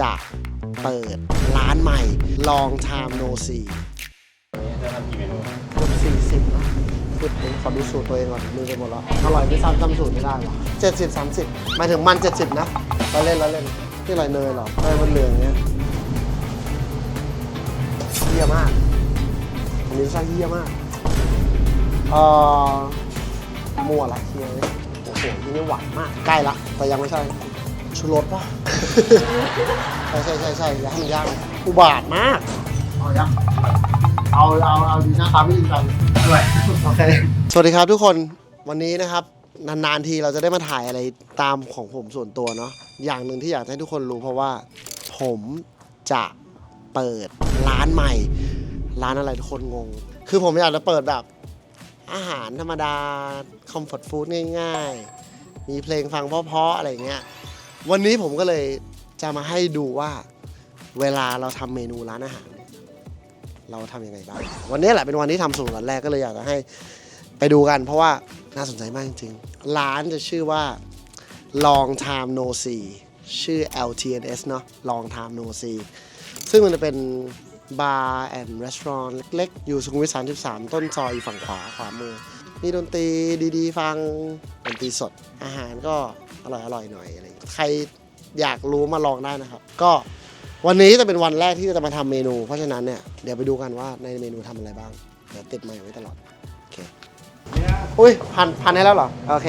จะเปิดร้านใหม่ Long Time No See จะทำกี่เมนูเกือบสี่สิบนะพูดเองขอดูสูตรตัวเองก่อนลืมไปหมดแล้วอร่อยไม่ซ้ำจำสูตรไม่ได้หรอเจ็ดสิบสามสิบหมายถึงมันเจ็ดสิบนะเราเล่นเราเล่นนี่อะไรเนยเหรอเนยมันเหลืองเงี้ยเยี่ยมากอันนี้รสชาติเยี่ยมากเอ่อมัวละเฮียเลยโอ้โหนี่นี่หวานมาก ใกล้ละ แต่ยังไม่ใช่ ชูรสป่ะ ใช่ใช่ใช่ใช่อย่าให้มันย่างอุบาทมาก เอายังเอาเอาเอาดีหน้าตาไม่ดีจังด้วยโอเค สวัสดีครับทุกคนวันนี้นะครับนานๆทีเราจะได้มาถ่ายอะไรตามของผมส่วนตัวเนาะอย่างหนึ่งที่อยากให้ทุกคนรู้เพราะว่า ผมจะเปิดร้านใหม่ ร้านอะไรทุกคนงง คือผมอยากจะเปิดแบบอาหารธรรมดาคอมฟอร์ตฟู้ดง่าย ๆ มีเพลงฟังเพราะๆอะไรอย่างเงี้ย วันนี้ผมก็เลยจะมาให้ดูว่าเวลาเราทำเมนูร้านอาหาร เราทำยังไงบ้าง วันนี้แหละเป็นวันที่ทำสูตรวันแรกก็เลยอยากจะให้ไปดูกัน เพราะว่าน่าสนใจมากจริงๆ ร้านจะชื่อว่า Long Time No See ชื่อ LTNS เนาะ Long Time No See ซึ่งมันจะเป็นบาร์แอนด์รีสอร์ทเล็กๆ อยู่สุขุมวิท 33 ต้นซอยอยู่ฝั่งขวาขวามือ มีดนตรีดีๆ ฟังดนตรีสดอาหารก็ อร่อยๆหน่อยอะไรอย่างเงี้ยใครอยากรู้มาลองได้นะครับ ก็วันนี้จะเป็นวันแรกที่จะมาทำเมนู เพราะฉะนั้นเนี่ยเดี๋ยวไปดูกันว่าในเมนูทำอะไรบ้างเดี๋ยวติดไมค์ไว้ตลอดโอเคเนี่ยอุ้ยหั่นหั่นให้แล้วเหรอโอเค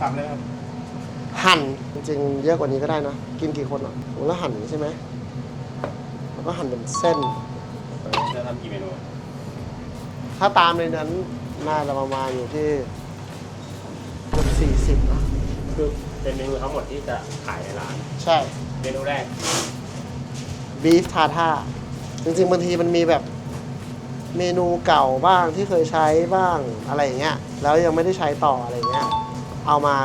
สับเลยครับหั่นจริงๆเยอะกว่านี้ก็ได้นะ กินกี่คนอะโอ้แล้วหั่นอย่างนี้ใช่ไหมแล้วก็หั่นเป็นเส้น จะทำกี่เมนูถ้าตามในนั้นน่าจะประมาณอยู่ที่เกือบสี่สิบนะคือ เป็นเมนูทั้งหมดที่จะขายในร้าน ใช่ เมนูแรก บีฟทาท่าจริงๆบางทีมันมีแบบเมนูเก่าบ้างที่เคยใช้บ้างอะไรอย่างเงี้ย แล้วยังไม่ได้ใช้ต่ออะไรอย่างเงี้ย เอามา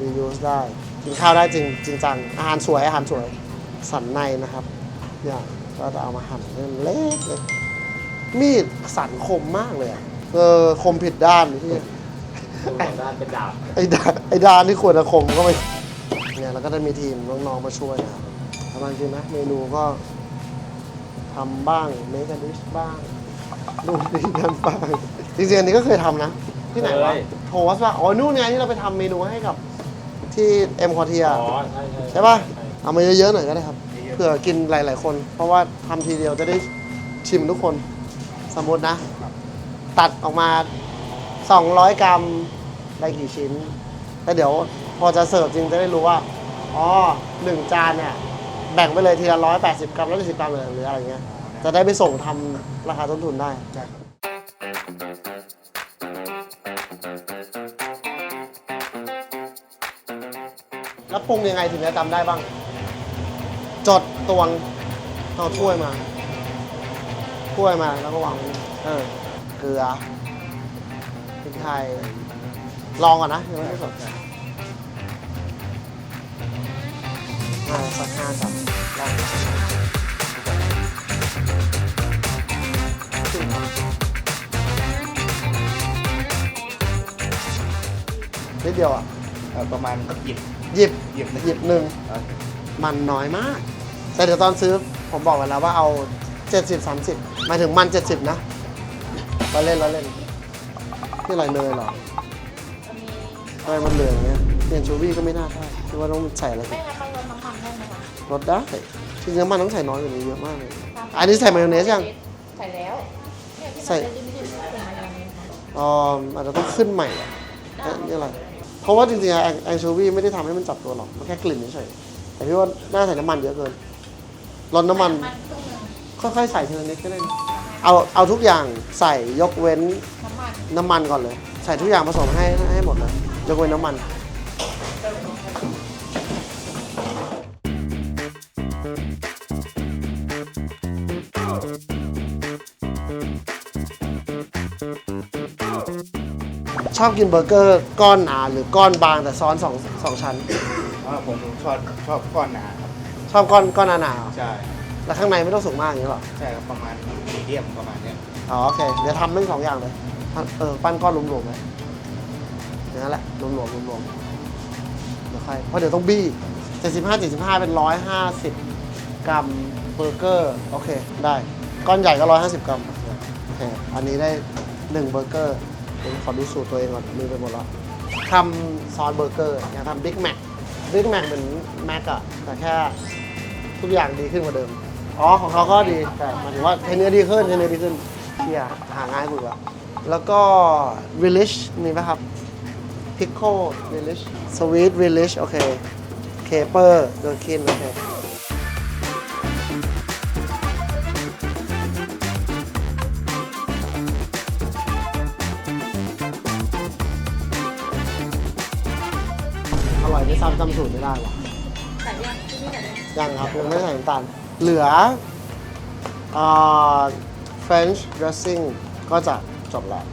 reuse ได้ กินข้าวได้จริงจริงจังอาหารสวยอาหารสวย สันในนะครับอย่างก็จะเอามาหั่นให้มันเล็กเลยมีดสันคมมากเลยอะเออคมผิดด้านที่ ดูของด้านเป็นดาบไอ้ดานไอ้ดานที่ควรจะคมก็ไม่เนี่ยแล้วก็จะมีทีมน้องๆมาช่วยนะครับทำจริงนะเมนูก็ทำบ้างเมคดิชบ้างนู่นนี่นั่นบ้างจริงๆอันนี้ก็เคยทำนะ ที่ไหนวะโทสว่าอ๋อนู่นไงที่เราไปทำเมนูให้กับที่เอ็มคอเทียอ๋อใช่ใช่ใช่ปะเอามาเยอะๆหน่อยก็ได้ครับเผื่อกินหลาย ๆ คน เพราะว่าทำทีเดียวจะได้ชิมทุกคนสมมตินะ ตัดออกมา 200 กรัมได้กี่ชิ้นแล้วเดี๋ยวพอจะเสิร์ฟจริงจะได้รู้ว่า อ๋อหนึ่งจานเนี่ยแบ่งไปเลยทีละร้อยแปดสิบกรัมร้อยสิบกรัมเลยหรืออะไรเงี้ย จะได้ไปส่งทำราคาต้นทุนได้ แล้วปรุงยังไงถึงจะจำได้บ้าง จดตวงเอาถ้วยมา ถ้วยมาแล้วก็วางเออเกลือ พริกไทยลองก่อนนะยังไม่ได้สดอ่าสักห้าจับลองนิดเดียวอะ เอ่อประมาณหยิบหยิบ หยิบหยิบหนึ่งมันน้อยมาก แต่เดี๋ยวตอนซื้อผมบอกไว้แล้วว่าเอา 70 30หมายถึงมัน 70 นะเราเล่นเราเล่น นี่อะไรเนยเหรอทำไมมันเหลืองเงี้ยเปลี่ยนชูวี่ก็ไม่น่าใช่คิดว่าต้องใส่อะไรไม่งั้นต้องลดน้ำมันได้ไหมคะลดได้จริงๆน้ำมันต้องใส่น้อยกว่านี้เยอะมากเลย อันนี้ใส่มายองเนสยัง ใส่แล้วเนี่ยที่ใส่มันจะยืดๆเป็นมายองเนสค่ะอ๋ออาจจะต้องขึ้นใหม่อะเอ๊ะนี่อะไร เพราะว่าจริงๆแองแองโชวีไม่ได้ทำให้มันจับตัวหรอก มันแค่กลิ่นเฉยๆแต่พี่ว่าน่าใส่น้ำมันเยอะเกินลดน้ำมัน มันครึ่งหนึงค่อยๆใส่ทีละนิดก็ได้นะเอาเอาทุกอย่างใส่ยกเว้น น้ำมั นน้ำมันก่อนเลย ใส่ทุกอย่างผสมให้ให้หมดเลยยกเว้นน้ำมันชอบกินเบอร์เกอร์ก้อนหนาหรือก้อนบางแต่ซ้อนสองสองชั้นอ๋อผมชอบชอบก้อนหนาครับ ชอบก้อนก้อนหนาๆเหรอใช่ แล้วข้างในไม่ต้องสุกมากอย่างนี้หรอ ใช่ครับประมาณมีเดียมประมาณเนี้ย อ๋อโอเค เดี๋ยวทำทั้งสองอย่างเลยปั้น เออปั้นก้อนรวมๆเลยอย่างนั้นแหละรวมๆรวมๆเดี๋ยวค่อยเพราะเดี๋ยวต้องบี้เจ็ดสิบห้าเจ็ดสิบห้าเป็นร้อยห้าสิบกรัมเบอร์เกอร์โอเคได้ก้อนใหญ่ก็ 150 กรัมโอเคอันนี้ได้ 1 เบอร์เกอร์เดี๋ยวขอดูสูตรตัวเองก่อนมือไปหมดแล้วทำซอสเบอร์เกอร์อยากทำบิ๊กแม็กบิ๊กแม็กเหมือนแม็กอะแต่แค่ทุกอย่างดีขึ้นกว่าเดิม อ๋อ ของเขาก็ดี แต่หมายถึงว่าเทเนื้อดีขึ้นเทเนื้อดีขึ้นเที่ยหาง่ายกว่า แล้วก็ relish มีไหมครับ pickle relish sweet relish โอเค caper เดอร์คินโอเคอร่อยไม่ซ้ำจำสูตรไม่ได้ว่ะใส่ยังที่นี่ใส่ยังยังครับยังไม่ใส่น้ำตาล เหลืออ่า French dressing ก็จะ จบแล้ว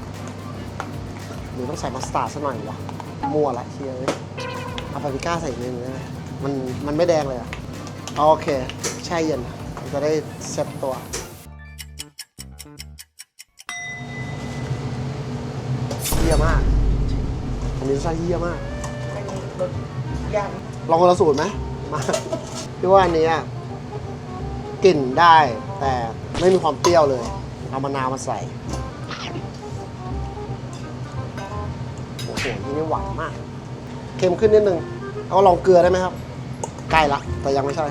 หรือต้องใส่มัสตาร์ดสักหน่อยวะมั่วละเชียร์เลยเอาปาปริก้าใส่อีกนิดนึงได้ไหมมันมันไม่แดงเลยอะอาโอเค แช่เย็นมันจะได้เซ็ตตัว เยี่ยมาก อันนี้รสชาติเยี่ยมากเป็นรสยลองคนละสูตรไหมมาพี่ว่าอันนี้อะกลิ่นได้แต่ไม่มีความเปรี้ยวเลย เอามะนาวมาใส่ หนี่นี่หวานมาก เค็มขึ้นนิดนึง เอาลองเกลือได้ไหมครับ ใกล้ละ แต่ยังไม่ใช่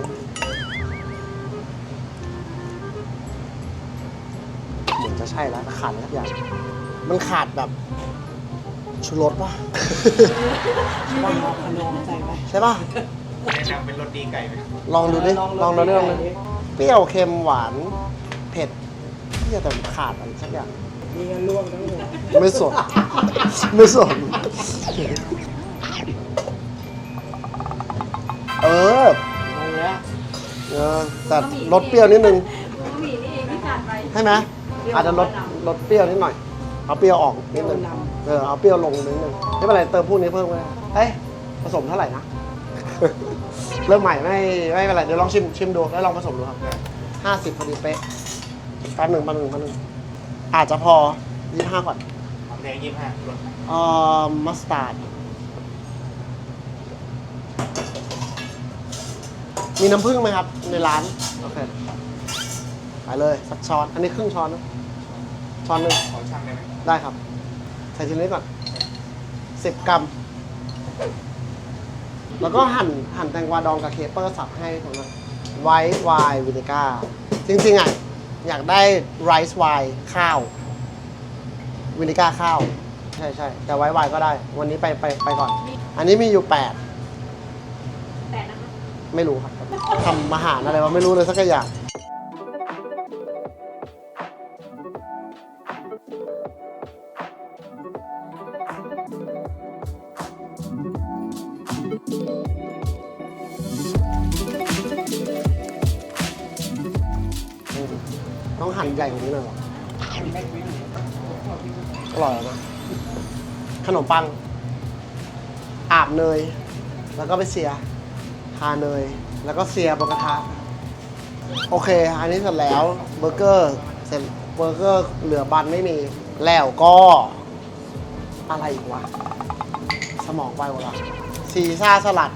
เหมือนจะใช่แล้วแต่ขาดอะไรสักอย่าง มันขาดแบบชูรสป่ะใช่ป่ะ แนะนำเป็นรสดีไก่ไหมลองดูดิ ลองดูดิลองดูดิเปรี้ยว เค็ม หวาน เผ็ดที่แต่ขาดอะไรสักอย่าง มีเงินร่วมทั้งหมดไม่สน ไม่สน เอออะไรเงี้ยเออแต่รสเปรี้ยวนิดนึง บะหมี่นี่เองที่ขาดไปใช่ไหมอาจจะลดลดเปรี้ยวนิดหน่อย เอาเปรี้ยวออกนิดนึงเออเอาเปรี้ยวลงนิดนึงไม่เป็นไรเติมพวกนี้เพิ่มก็ได้เฮ้ยผสมเท่าไหร่นะ เริ่มใหม่ไม่ไม่เป็นไรเดี๋ยวลองชิมชิมดูแล้วลองผสมดูครับห้าสิบพอดีเป๊ะแป๊บหนึ่งแป๊บหนึ่งแป๊บหนึ่ง อาจจะพอยี่ห้าก่อนหอมแดงยี่ห้ารสเอ่อมัสตาร์ด มีน้ำผึ้งไหมครับ ในร้าน โอเคไปเลยสักช้อน อันนี้ครึ่งช้อนนะช้อนหนึ่งของช่างได้ไหมได้ครับ ใส่ทีนี้ก่อนสิบกรัม แล้วก็หั่นหั่นแตงกวาดองกับเคเปอร์สับให้ผมหน่อยไวท์ไวน์วินิก้า จริงๆอะ อยากได้ไรซ์ไวน์ข้าว วินิก้าข้าว ใช่ใช่แต่ไวท์ไวน์ก็ได้ วันนี้ไปไปไปก่อน อันนี้มีอยู่ 8แต่นะคะ ไม่รู้ครับทำอาหารอะไรวะไม่รู้เลยสักอย่าง ต้องหั่นใหญ่กว่านี้หน่อยวะออร่อยแล้วนะขนมปัง อาบเนย แล้วก็ไปเสียทาเนย แล้วก็เสียบนกระทะ โอเค อันนี้เสร็จแล้ว เบอร์เกอร์เสร็จเบอร์เกอร์เหลือบันไม่มี แล้วก็ อะไรอีกวะ สมองไปหมดละซีซ่าสลัด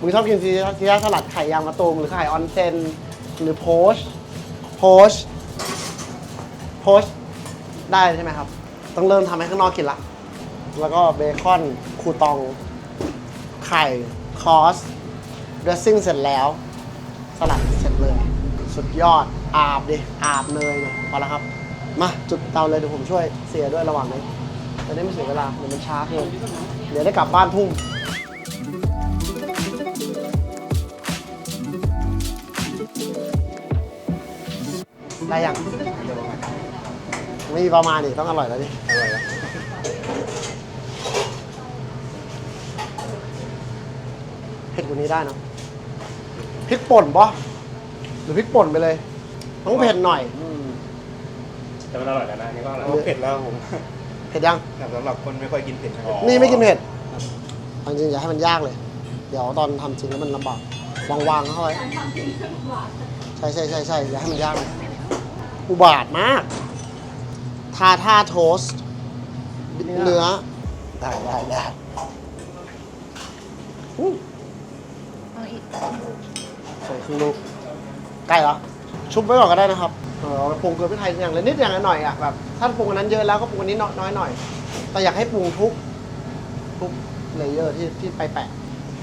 มึงชอบกินซีซ่าซีซ่าสลัดไข่ยางมะตูมหรือไข่ออนเซน หรือโพชโพชโพชได้ใช่ไหมครับ ต้องเริ่มทำให้ข้างนอกกินละ แล้วก็เบคอน คูตอง ไข่ คอสดรสซิ่งเสร็จแล้ว สลัดเสร็จเลย สุดยอด อาบดิ อาบเนยเลยพอแล้วครับ มาจุดเตาเลยเดี๋ยวผมช่วยเสียด้วยระหว่างนี้จะได้ไม่เสียเวลา เดี๋ยวมันช้าเกินเดี๋ยวได้กลับบ้านทุ่ม ได้ยัง ไม่มีประมาณอีกต้องอร่อยแล้วดิอร่อยแล้วเผ็ดกว่านี้ได้เนอะพริกป่นปะหรือพริกป่นไปเลย ต้องเผ็ดหน่อย แต่มันอร่อยแล้วนะนี่ก็อร่อยโอ้เผ็ดแล้วผมเผ็ดยัง แต่สำหรับคนไม่ค่อยกินเผ็ดนะครับ นี่ไม่กินเผ็ดเอาจริงๆอย่าให้มันยากเลย เดี๋ยวตอนทำจริงแล้วมันลำบากวางๆเข้าไว้ใช่ใช่ใช่ใช่อย่าให้มันยากเลย อุบาทมาก ทาท่าโทสต์เนื้อ ได้ได้ได้อู้เอาอีกใส่ครึ่งลูกใกล้แล้วชุบไว้ก่อนก็ได้นะครับเออเอาไปปรุงเกลือพริกไทยอย่างละนิดอย่างละหน่อยอะแบบถ้าปรุงอันนั้นเยอะแล้วก็ปรุงอันนี้น้อยๆหน่อย แต่อยากให้ปรุงทุกทุกเลเยอร์ที่ที่ไปแปะ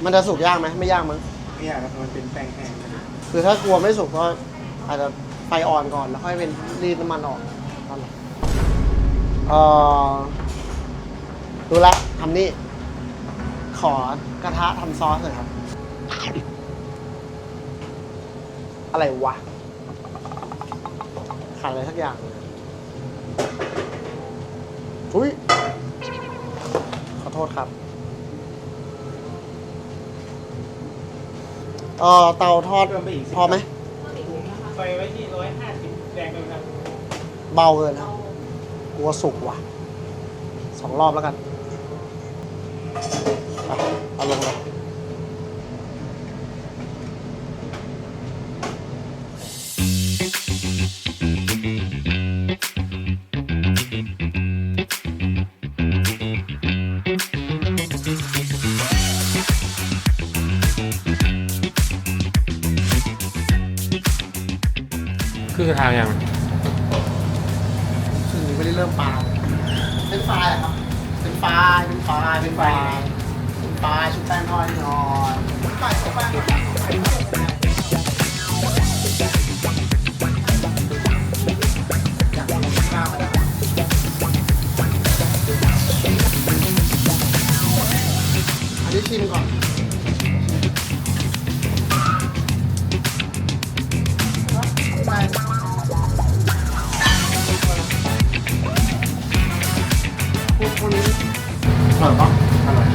มันจะสุกยากไหมไม่ยากมั้งไม่อยากครับมันเป็นแป้งแห้งนะครับคือถ้ากลัวไม่สุกก็อาจจะ ไฟอ่อนก่อน แล้วค่อยเป็นรีดน้ำมันออกตอนหลังเอ่อรู้ละทำนี่ ขอกระทะทำซอสหน่อยครับ อะไรวะขาดอะไรสักอย่างอุ้ยขอโทษครับเอ่อเตาทอดเพิ่มไปอีกสิบพอไหม ไฟไว้ที่ร้อยห้าสิบแรงเลยครับเบาเกินครับกลัวสุกว่ะสองรอบแล้วกันเอาลงเลย ทางยังซึ่งยังไม่ได้เริ่มปลาเลยเป็นไฟล์อะครับ เป็นปลาเป็นปลาเป็นปลาเป็นปลาชุบแป้งทอดหน่อยเป็นไฟล์ชุบแป้ง ร่อยปะอร่อย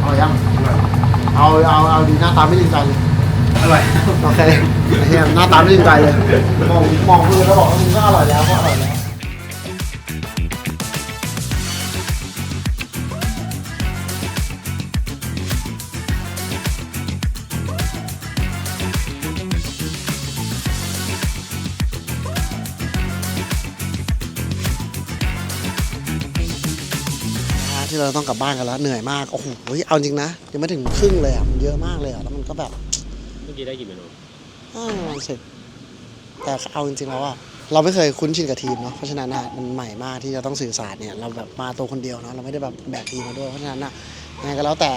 เอายังอร่อยเอาเอาเอาดีหน้าตาไม่จริงใจเลยอร่อยโอเคไอ้เฮียหน้าตาไม่จริงใจเลยมองมองมือแล้วบอกว่ามึงก็อร่อยแล้วก็อร่อยแล้ว เราต้องกลับบ้านกันแล้วเหนื่อยมากโอ้โหเอาจริงนะยังไม่ถึงครึ่งเลยอะมันเยอะมากเลยอะแล้วมันก็แบบเมื่อกี้ได้กี่เมนูอ่าเสร็จแต่เอาจริงๆแล้วอะเราไม่เคยคุ้นชินกับทีมเนาะเพราะฉะนั้นอะมันใหม่มากที่จะต้องสื่อสารเนี่ยเราแบบมาตัวคนเดียวเนาะเราไม่ได้แบบแบกทีมมาด้วยเพราะฉะนั้นอะยังไงก็แล้วแต่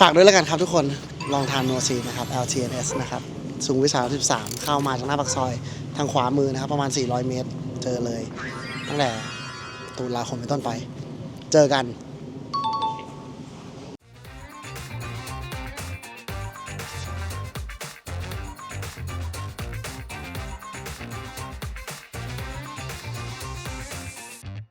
ฝากด้วยแล้วกันครับทุกคนลองทานโนซีนะครับ LTNS นะครับสุงวิสา13 เข้ามาจากหน้าปากซอย ทางขวามือนะครับ ประมาณ 400 เมตร เจอเลย ตั้งแต่ตุลาคมเป็นต้นไป เจอกัน